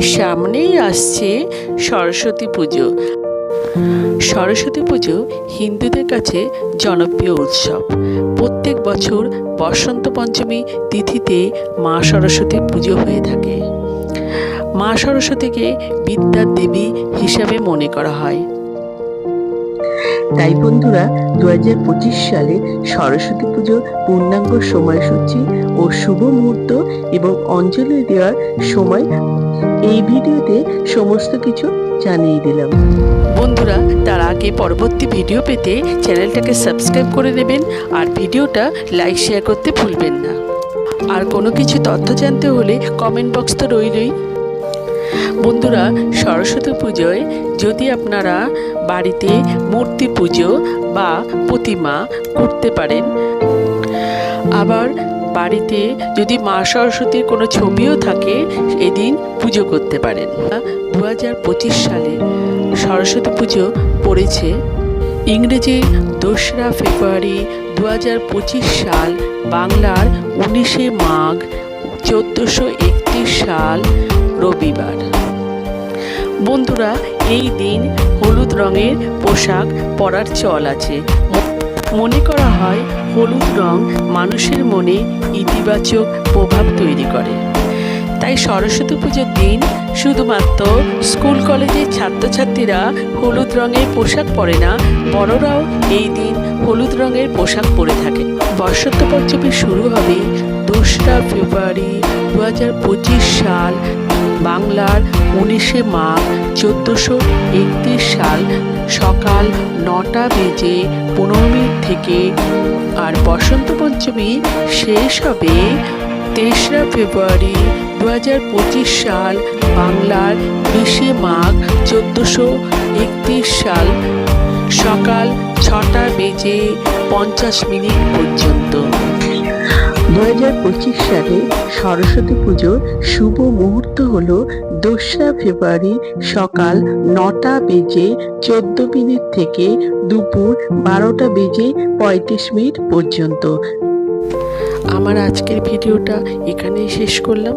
সামনেই আসছে সরস্বতী পুজো। সরস্বতী পুজো হিন্দুদের কাছে জনপ্রিয় উৎসব। প্রত্যেক বছর বসন্ত পঞ্চমী তিথিতে মা সরস্বতী পুজো হয়ে থাকে। মা সরস্বতীকে বিদ্যার দেবী হিসাবে মনে করা হয়। তাই বন্ধুরা দু হাজার পঁচিশ সালে সরস্বতী পুজোর পূর্ণাঙ্গ সময়সূচি ও শুভ মুহূর্ত এবং অঞ্জলি দেওয়ার সময় এই ভিডিওতে সমস্ত কিছু জানিয়ে দিলাম। বন্ধুরা, তার আগে পরবর্তী ভিডিও পেতে চ্যানেলটাকে সাবস্ক্রাইব করে নেবেন আর ভিডিওটা লাইক, শেয়ার করতে ভুলবেন না। আর কোনো কিছু তথ্য জানতে হলে কমেন্ট বক্স তো রইলই। বন্ধুরা, সরস্বতী পুজোয় যদি আপনারা বাড়িতে মূর্তি পুজো বা প্রতিমা করতে পারেন, আবার বাড়িতে যদি মা সরস্বতীর কোনো ছবিও থাকে এদিন পুজো করতে পারেন। দু হাজার পঁচিশ সালে সরস্বতী পুজো পড়েছে। ইংরেজি দোসরা ফেব্রুয়ারি দু হাজার পঁচিশ সাল, বাংলার উনিশে মাঘ চোদ্দোশো সাল রবিবার। বন্ধুরা, এই দিন হলুদ রঙের পোশাক পরার চল আছে। মনে করা হয়, হলুদ রং মানুষের মনে ইতিবাচক প্রভাব তৈরি করে। তাই সরস্বতী পুজোর দিন শুধুমাত্র স্কুল কলেজের ছাত্রছাত্রীরা হলুদ রঙের পোশাক পরে না, বড়রাও এই দিন হলুদ রঙের পোশাক পরে থাকে। বসন্ত পঞ্চমী শুরু হবে দোসরা ফেব্রুয়ারি দু সাল বাংলার উনিশে মাঘ চোদ্দোশো একত্রিশ সাল সকাল নটা বেজে পনেরো মিনিট থেকে আর বসন্ত পঞ্চমী শেষ হবে তেসরা ফেব্রুয়ারি দু হাজার পঁচিশ সাল বাংলার বিশে মাঘ চোদ্দোশো একত্রিশ সাল সকাল ছটা বেজে পঞ্চাশ মিনিট পর্যন্ত। দু হাজার পঁচিশ সালে সরস্বতী পুজোর শুভ মুহূর্ত হল দোসরা ফেব্রুয়ারি সকাল নটা বেজে চোদ্দ মিনিট থেকে দুপুর বারোটা বেজে পঁয়ত্রিশ মিনিট পর্যন্ত। আমার আজকের ভিডিওটা এখানেই শেষ করলাম।